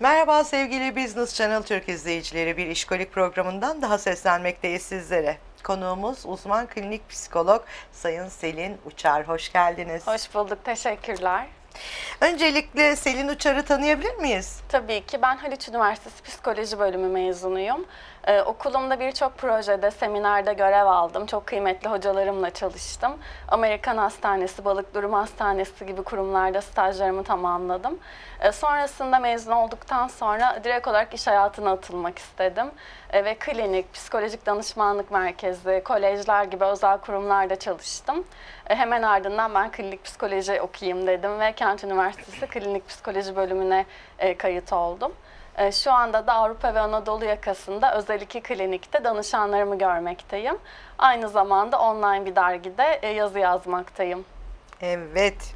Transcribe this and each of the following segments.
Merhaba sevgili Business Channel Türk izleyicileri. Bir işkolik programından daha seslenmekteyiz sizlere. Konuğumuz uzman klinik psikolog Sayın Selin Uçar. Hoş geldiniz. Hoş bulduk, teşekkürler. Öncelikle Selin Uçar'ı tanıyabilir miyiz? Tabii ki ben Haliç Üniversitesi Psikoloji Bölümü mezunuyum. Ee, okulumda birçok projede, seminerde görev aldım. Çok kıymetli hocalarımla çalıştım. Amerikan Hastanesi, Balık Durum Hastanesi gibi kurumlarda stajlarımı tamamladım. Ee, sonrasında mezun olduktan sonra direkt olarak iş hayatına atılmak istedim. Ee, ve klinik, psikolojik danışmanlık merkezi, kolejler gibi özel kurumlarda çalıştım. Ee, hemen ardından ben klinik psikoloji okuyayım dedim ve Kent Üniversitesi Klinik Psikoloji bölümüne e, kayıt oldum. E, Şu anda da Avrupa ve Anadolu yakasında özel iki klinikte danışanlarımı görmekteyim. Aynı zamanda online bir dergide e, yazı yazmaktayım. Evet.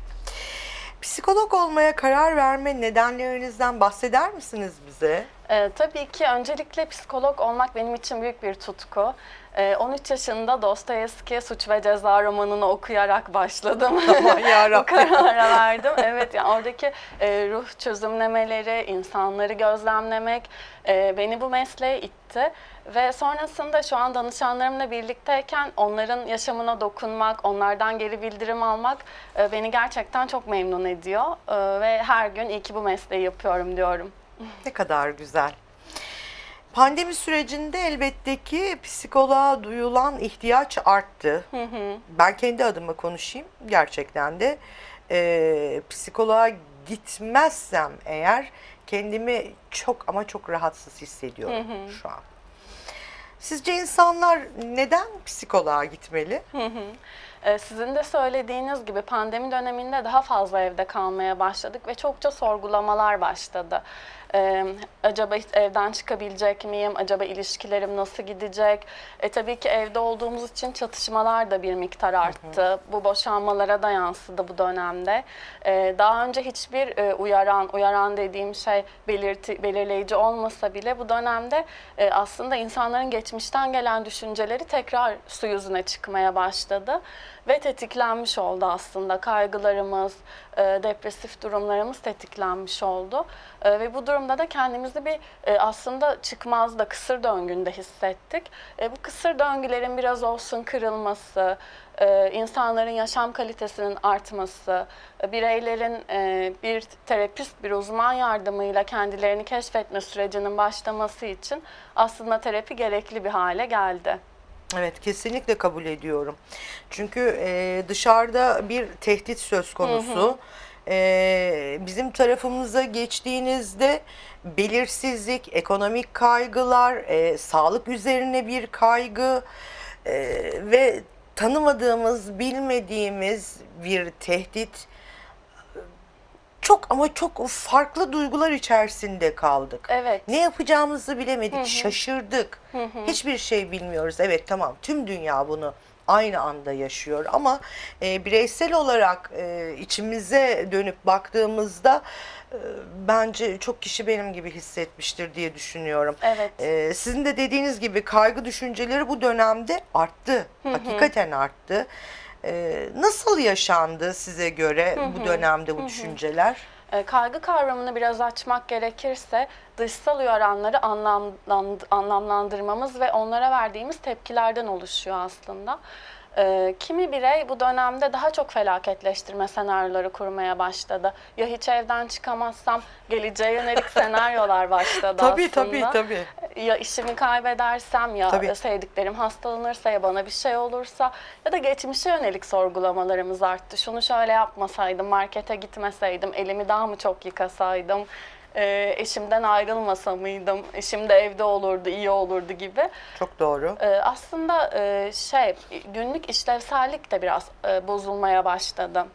Psikolog olmaya karar verme nedenlerinizden bahseder misiniz bize? E, tabii ki öncelikle psikolog olmak benim için büyük bir tutku. E, 13 yaşında Dostoyevski Suç ve Ceza romanını okuyarak başladım. Aman. Bu karara verdim. Evet yani oradaki e, ruh çözümlemeleri, insanları gözlemlemek e, beni bu mesleğe itti. Ve sonrasında şu an danışanlarımla birlikteyken onların yaşamına dokunmak, onlardan geri bildirim almak e, beni gerçekten çok memnun ediyor. E, ve her gün iyi ki bu mesleği yapıyorum diyorum. Ne kadar güzel. Pandemi sürecinde elbette ki psikoloğa duyulan ihtiyaç arttı. Ben kendi adıma konuşayım. Gerçekten de e, psikoloğa gitmezsem eğer kendimi çok ama çok rahatsız hissediyorum şu an. Sizce insanlar neden psikoloğa gitmeli? Ee, Sizin de söylediğiniz gibi pandemi döneminde daha fazla evde kalmaya başladık ve çokça sorgulamalar başladı. Ee, acaba hiç evden çıkabilecek miyim? Acaba ilişkilerim nasıl gidecek? E, tabii ki evde olduğumuz için çatışmalar da bir miktar arttı. Bu boşanmalara da yansıdı bu dönemde. Ee, daha önce hiçbir e, uyaran, uyaran dediğim şey belirti, belirleyici olmasa bile bu dönemde e, aslında insanların geçmişten gelen düşünceleri tekrar su yüzüne çıkmaya başladı ve tetiklenmiş oldu aslında kaygılarımız, e, depresif durumlarımız tetiklenmiş oldu E, ve bu durumda da kendimizi bir e, aslında çıkmazda kısır döngünde hissettik. E, bu kısır döngülerin biraz olsun kırılması, e, insanların yaşam kalitesinin artması, e, bireylerin e, bir terapist, bir uzman yardımıyla kendilerini keşfetme sürecinin başlaması için aslında terapi gerekli bir hale geldi. Evet kesinlikle kabul ediyorum. Çünkü e, dışarıda bir tehdit söz konusu. E, bizim tarafımıza geçtiğinizde belirsizlik, ekonomik kaygılar, e, sağlık üzerine bir kaygı e, ve tanımadığımız, bilmediğimiz bir tehdit çok ama çok farklı duygular içerisinde kaldık. Evet. Ne yapacağımızı bilemedik, şaşırdık. Hiçbir şey bilmiyoruz. Evet tamam tüm dünya bunu aynı anda yaşıyor ama e, bireysel olarak e, içimize dönüp baktığımızda e, bence çok kişi benim gibi hissetmiştir diye düşünüyorum. Evet. E, sizin de dediğiniz gibi kaygı düşünceleri bu dönemde arttı. Hakikaten arttı. E, nasıl yaşandı size göre bu dönemde bu düşünceler? E, Kaygı kavramını biraz açmak gerekirse dışsal uyaranları anlamland- anlamlandırmamız ve onlara verdiğimiz tepkilerden oluşuyor aslında. E, Kimi birey bu dönemde daha çok felaketleştirme senaryoları kurmaya başladı. Ya hiç evden çıkamazsam geleceğe yönelik senaryolar başladı Tabii aslında. tabii tabii. Ya işimi kaybedersem ya Tabii. sevdiklerim hastalanırsa ya bana bir şey olursa ya da geçmişe yönelik sorgulamalarımız arttı. Şunu şöyle yapmasaydım, markete gitmeseydim, elimi daha mı çok yıkasaydım, e, eşimden ayrılmasa mıydım, eşim de evde olurdu, iyi olurdu gibi. Çok doğru. E, aslında e, şey günlük işlevsellik de biraz e, bozulmaya başladı.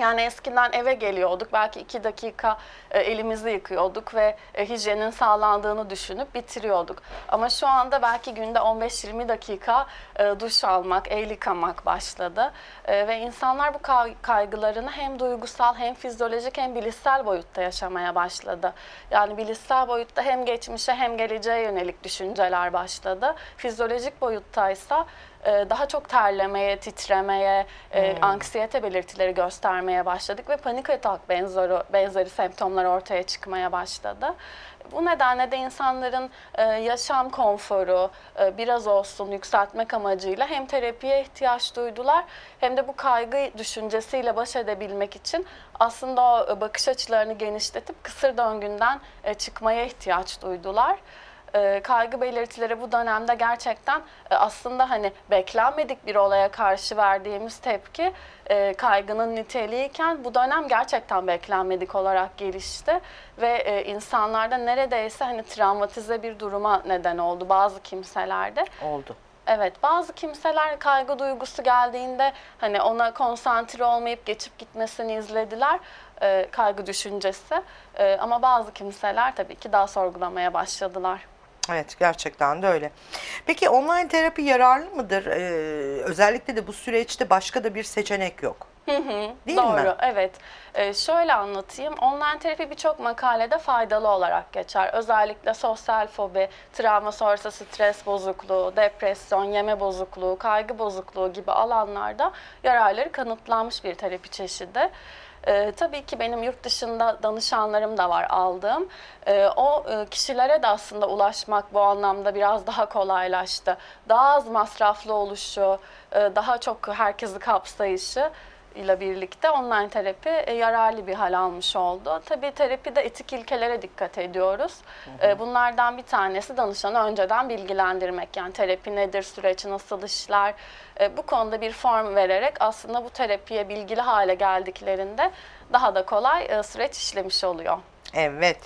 Yani eskiden eve geliyorduk, belki iki dakika e, elimizi yıkıyorduk ve e, hijyenin sağlandığını düşünüp bitiriyorduk. Ama şu anda belki günde 15-20 dakika e, duş almak, el yıkamak başladı. Ve insanlar bu kay- kaygılarını hem duygusal hem fizyolojik hem bilişsel boyutta yaşamaya başladı. Yani bilişsel boyutta hem geçmişe hem geleceğe yönelik düşünceler başladı. Fizyolojik boyuttaysa daha çok terlemeye, titremeye, e, anksiyete belirtileri göstermeye başladık ve panik atak benzeri, benzeri semptomlar ortaya çıkmaya başladı. Bu nedenle de insanların e, yaşam konforu e, biraz olsun yükseltmek amacıyla hem terapiye ihtiyaç duydular hem de bu kaygı düşüncesiyle baş edebilmek için aslında o e, bakış açılarını genişletip kısır döngünden e, çıkmaya ihtiyaç duydular e, kaygı belirtileri bu dönemde gerçekten e, aslında hani beklenmedik bir olaya karşı verdiğimiz tepki e, kaygının niteliğiyken bu dönem gerçekten beklenmedik olarak gelişti ve e, insanlarda neredeyse hani travmatize bir duruma neden oldu bazı kimselerde. Oldu. Evet, bazı kimseler kaygı duygusu geldiğinde hani ona konsantre olmayıp geçip gitmesini izlediler, e, kaygı düşüncesi. E, ama bazı kimseler tabii ki daha sorgulamaya başladılar. Evet gerçekten de öyle. Peki online terapi yararlı mıdır? Ee, özellikle de bu süreçte başka da bir seçenek yok. Değil Doğru, mi? evet. Ee, şöyle anlatayım. Online terapi birçok makalede faydalı olarak geçer. Özellikle sosyal fobi, travma sonrası stres bozukluğu, depresyon, yeme bozukluğu, kaygı bozukluğu gibi alanlarda yararları kanıtlanmış bir terapi çeşidi. Ee, tabii ki benim yurt dışında danışanlarım da var aldığım. Ee, o e, kişilere de aslında ulaşmak bu anlamda biraz daha kolaylaştı. Daha az masraflı oluşu, e, daha çok herkesi kapsayışı ile birlikte online terapi e, yararlı bir hal almış oldu. Tabii terapide etik ilkelere dikkat ediyoruz. E, Bunlardan bir tanesi danışanı önceden bilgilendirmek. Yani terapi nedir, süreç nasıl işler? E, Bu konuda bir form vererek aslında bu terapiye bilgili hale geldiklerinde daha da kolay e, süreç işlemiş oluyor. Evet.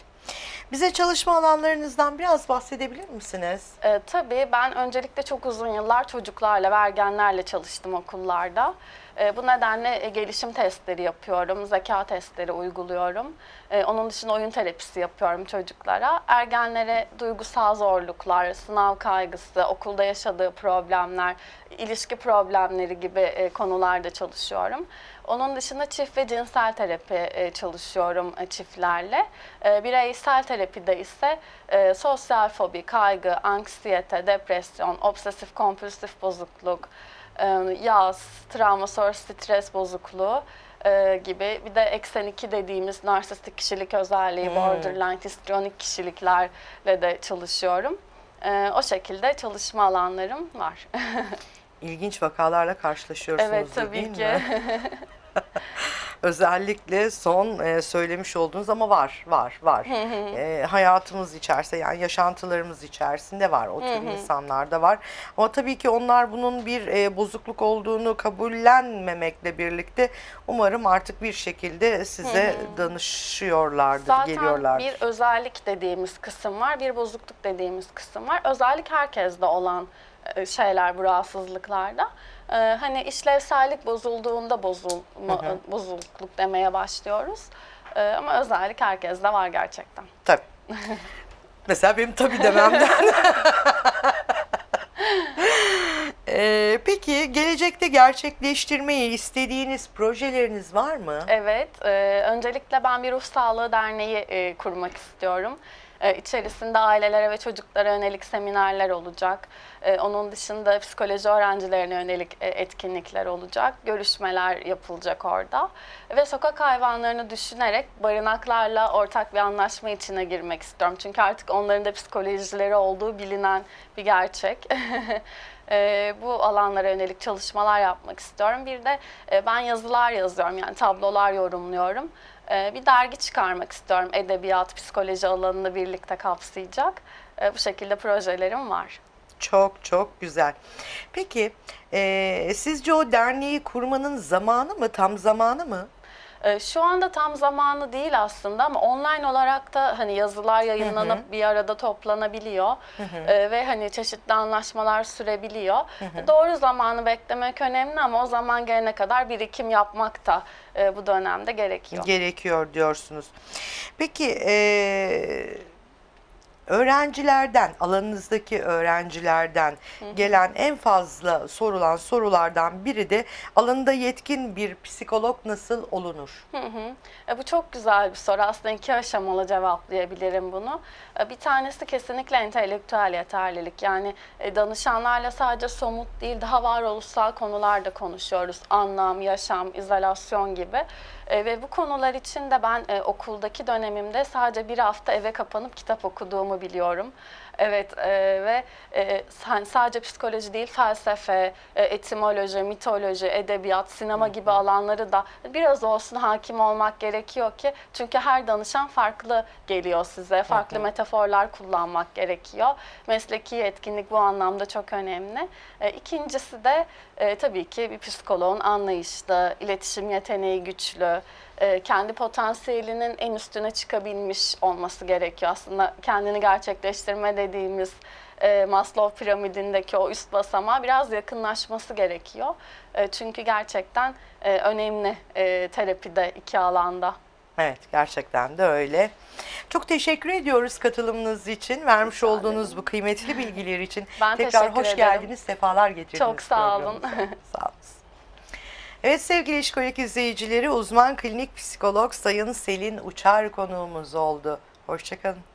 Bize çalışma alanlarınızdan biraz bahsedebilir misiniz? E, tabii ben öncelikle çok uzun yıllar çocuklarla ve ergenlerle çalıştım okullarda. E, bu nedenle e, gelişim testleri yapıyorum, zeka testleri uyguluyorum. E, onun dışında oyun terapisi yapıyorum çocuklara. Ergenlere duygusal zorluklar, sınav kaygısı, okulda yaşadığı problemler, ilişki problemleri gibi e, konularda çalışıyorum. Onun dışında çift ve cinsel terapi e, çalışıyorum çiftlerle. E, Bireysel terapide ise sosyal fobi, kaygı, anksiyete, depresyon, obsesif kompulsif bozukluk, yaz, travma sonrası stres bozukluğu e, gibi bir de eksen 2 dediğimiz narsistik kişilik özelliği, borderline, histrionik kişiliklerle de çalışıyorum. E, o şekilde çalışma alanlarım var. İlginç vakalarla karşılaşıyorsunuz evet tabii değil ki. mi? Özellikle son e, söylemiş olduğunuz ama var, var, var. E, hayatımız içerisinde yani yaşantılarımız içerisinde var. O tür insanlar da var. Ama tabii ki onlar bunun bir e, bozukluk olduğunu kabullenmemekle birlikte umarım artık bir şekilde size danışıyorlardır, Zaten geliyorlardır. bir özellik dediğimiz kısım var, bir bozukluk dediğimiz kısım var. Özellik herkeste olan şeyler bu rahatsızlıklarda. E, Hani işlevsellik bozulduğunda bozulma, bozukluk demeye başlıyoruz. E, Ama özellik herkeste var gerçekten. Tabii. Mesela benim tabii dememden. Ee, peki gelecekte gerçekleştirmeyi istediğiniz projeleriniz var mı? Evet, e, öncelikle ben bir ruh sağlığı derneği e, kurmak istiyorum. E, içerisinde ailelere ve çocuklara yönelik seminerler olacak. E, onun dışında psikoloji öğrencilerine yönelik e, etkinlikler olacak. Görüşmeler yapılacak orada. Ve sokak hayvanlarını düşünerek barınaklarla ortak bir anlaşma içine girmek istiyorum. Çünkü artık onların da psikolojileri olduğu bilinen bir gerçek. E, bu alanlara yönelik çalışmalar yapmak istiyorum. Bir de e, ben yazılar yazıyorum yani tablolar yorumluyorum. E, bir dergi çıkarmak istiyorum edebiyat, psikoloji alanını birlikte kapsayacak. E, bu şekilde projelerim var. Çok çok güzel. Peki ee, sizce o derneği kurmanın zamanı mı, tam zamanı mı? E, Şu anda tam zamanı değil aslında ama online olarak da hani yazılar yayınlanıp bir arada toplanabiliyor E, ve hani çeşitli anlaşmalar sürebiliyor. Doğru zamanı beklemek önemli ama o zaman gelene kadar birikim yapmak da e, bu dönemde gerekiyor. Gerekiyor diyorsunuz. Peki ee, öğrencilerden, alanınızdaki öğrencilerden gelen en fazla sorulan sorulardan biri de alanında yetkin bir psikolog nasıl olunur? Hı hı. E, bu çok güzel bir soru. Aslında iki aşamalı cevaplayabilirim bunu. E, bir tanesi kesinlikle entelektüel yeterlilik. Yani e, danışanlarla sadece somut değil, daha varoluşsal konularda konuşuyoruz. Anlam, yaşam, izolasyon gibi. E, ve bu konular için de ben e, okuldaki dönemimde sadece bir hafta eve kapanıp kitap okuduğumu biliyorum. Evet e, ve e, sen- sadece psikoloji değil felsefe, e, etimoloji, mitoloji, edebiyat, sinema gibi alanları da biraz olsun hakim olmak gerekiyor ki çünkü her danışan farklı geliyor size. Farklı metaforlar kullanmak gerekiyor. Mesleki yetkinlik bu anlamda çok önemli. E, İkincisi de e, tabii ki bir psikoloğun anlayışlı, iletişim yeteneği güçlü, e, kendi potansiyelinin en üstüne çıkabilmiş olması gerekiyor. Aslında kendini gerçekleştirme dediğimiz e, Maslow piramidindeki o üst basamağa biraz yakınlaşması gerekiyor. E, çünkü gerçekten e, önemli e, terapide iki alanda. Evet, gerçekten de öyle. Çok teşekkür ediyoruz katılımınız için, vermiş Rica ederim. olduğunuz bu kıymetli bilgiler için. Ben Tekrar hoş ederim. geldiniz, sefalar getirdiniz. Çok sağ olun. sağ olun. Evet sevgili İşkolik izleyicileri, uzman klinik psikolog Sayın Selin Uçar konuğumuz oldu. Hoşçakalın.